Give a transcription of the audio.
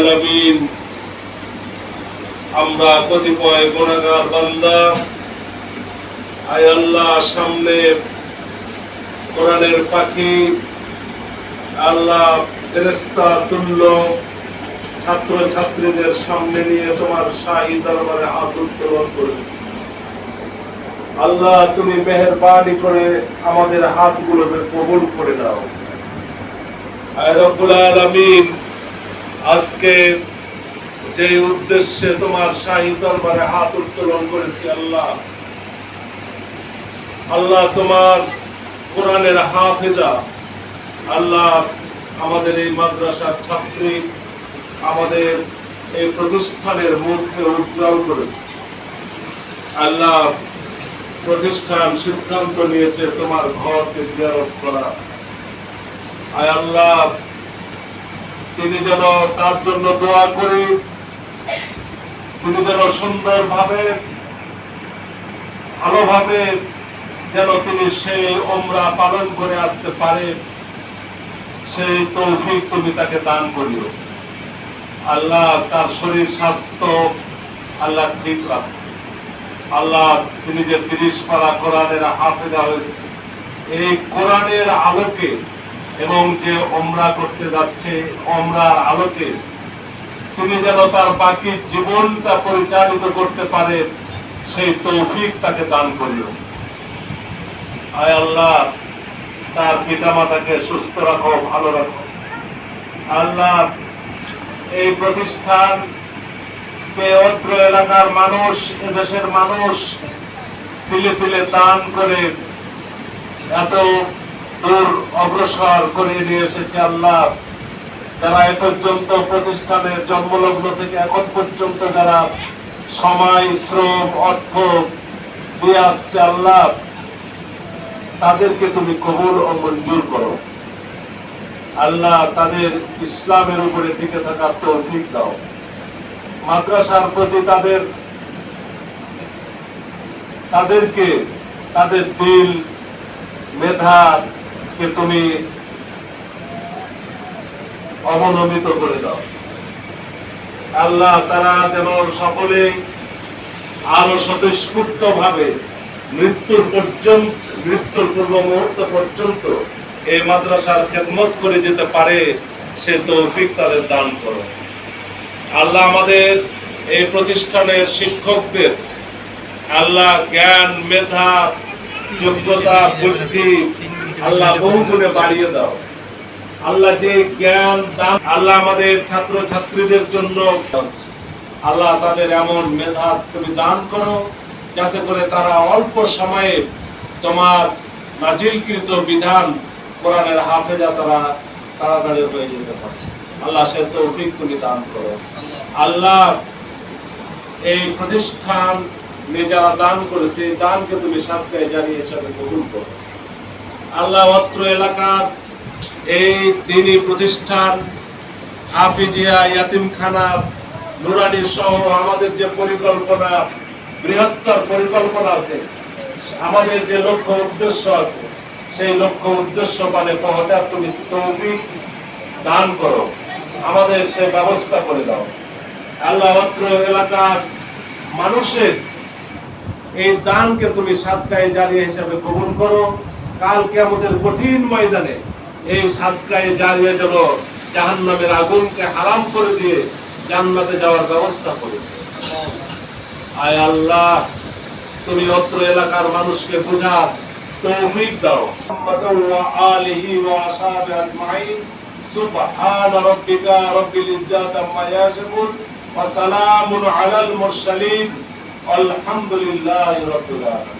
আলামিন। আমরা কতিপয় গুণাগার বান্দা। আয় আল্লাহ, সামনে কোরআনের পাখি। আল্লাহ ফেরেস্তা তুল্য। ছাত্র ছাত্রীদের সামনে নিয়ে তোমার শাহী দরবারে হাত উত্তোলন করেছি। আল্লাহ, তুমি মেহরবানি করে আমাদের হাতগুলোকে কবুল করে দাও আয় রব্বুল আলামিন। আজকে যে উদ্দেশ্যে তোমার শাহী দরবারে হাত উত্তোলন করেছি আল্লাহ আল্লাহ তোমার কোরআনের হাফেজা, আল্লাহ আমাদের এই মাদ্রাসার ছাত্রী আমাদের এই প্রতিষ্ঠানের মুখকে উজ্জ্বল করেছে। আল্লাহ প্রতিষ্ঠান সিদ্ধান্ত নিয়েছে তোমার ঘরকে জিয়ারত করা। আয় আল্লাহ তিনি যেন তার জন্য দোয়া করি, তিনি যেন সুন্দরভাবে, ভালোভাবে যেন তিনি সেই ওমরা পালন করে আসতে পারে, সেই তৌফিক তুমি তাকে দান করিও। আল্লাহ তার শরীর স্বাস্থ্য আল্লাহ ঠিক রাখো আল্লাহ তিনি যে তিরিশ পারা কোরআনের হাফেজা হয়েছে, এই কোরআনের আলোকে এবং যে ওমরা করতে যাচ্ছে ওমরার আলোকে তিনি যেন তার বাকি জীবনটা পরিচালিত করতে পারে, সেই তৌফিক তাকে দান করিও। আয় আল্লাহ, তার পিতামাতাকে সুস্থ রাখো, ভালো রাখো। আল্লাহ, এই প্রতিষ্ঠান অত্র এলাকার মানুষ, এদেশের মানুষ, তিলে তিলে দান করে, এত অগ্রসর করে নিয়ে এসেছে আল্লাহ। যারা এ পর্যন্ত প্রতিষ্ঠানের জন্মলগ্ন থেকে এখন পর্যন্ত যারা সময়, শ্রম, অর্থ দিয়ে আসছে আল্লাহ, তাদেরকে তুমি কবুল ও মঞ্জুর করো। আল্লাহ তাদের ইসলামের উপরে টিকে থাকার তৌফিক দাও। মাদ্রাসার প্রতি তাদের, তাদেরকে তাদের দিল মেধাকে তুমি অবনমিত করে দাও। আল্লাহ তারা যেন সকলে আরও স্বতঃস্ফূর্ত ভাবে মৃত্যুর পর্যন্ত, মৃত্যুর পূর্ব মুহূর্ত পর্যন্ত এই মাদ্রাসার খেদমত করে যেতে পারে, সে তৌফিক তাদের দান করো। আল্লাহ আমাদের এই প্রতিষ্ঠানের শিক্ষকদের আল্লাহ জ্ঞান, মেধা, যোগ্যতা, বুদ্ধি আল্লাহ বহু গুণে বাড়িয়ে দাও। আল্লাহ যে জ্ঞান দান আল্লাহ আমাদের ছাত্র ছাত্রীদের জন্য আল্লাহ তাদের এমন মেধা তুমি দান করো যাতে করে তারা অল্প সময়ে তোমার নাজিলকৃত বিধান কোরআনের হাফেজা তারা তাড়াতাড়ি হয়ে যেতে পারে। আল্লাহ সে তৌফিক তুমি দান করো। আল্লাহ এই প্রতিষ্ঠান নিয়ে যারা দান করেছে দানকে তুমি সাতকায় জানিয়ে হিসাবে কবুল করো। আল্লাহ অত্র এলাকার এই দিনী প্রতিষ্ঠান, হাফিজিয়া, ইয়াতিমখানা, নুরানি সহ আমাদের যে পরিকল্পনা, বৃহত্তর পরিকল্পনা আছে, আমাদের যে লক্ষ্য উদ্দেশ্য আছে, সেই লক্ষ্য উদ্দেশ্য মানে পৌঁছার তুমি তৌফিক দান করো, আমাদের সে ব্যবস্থা করে দাও। আল্লাহ অত্র এলাকার মানুষের এই দানকে তুমি সাতকায় জারিয়া হিসাবে কবুল করো। কালকে আমাদের কঠিন ময়দানে এই সাতকায় জারিয়া যেন জাহান্নামের আগুনকে হারাম করে দিয়ে জান্নাতে যাওয়ার ব্যবস্থা করো। আয় আল্লাহ, তুমি অত্র এলাকার মানুষকে বোঝার তৌফিক দাও। ওয়া আলিহি ওয়া আজমাইন। সুবহান রাব্বিকা রাব্বিল ইজ্জাতি আম্মা ইয়াসিফুন। ওয়া সালামুন আলাল মুরসালিন। আলহামদুলিল্লাহি রাব্বিল আলামিন।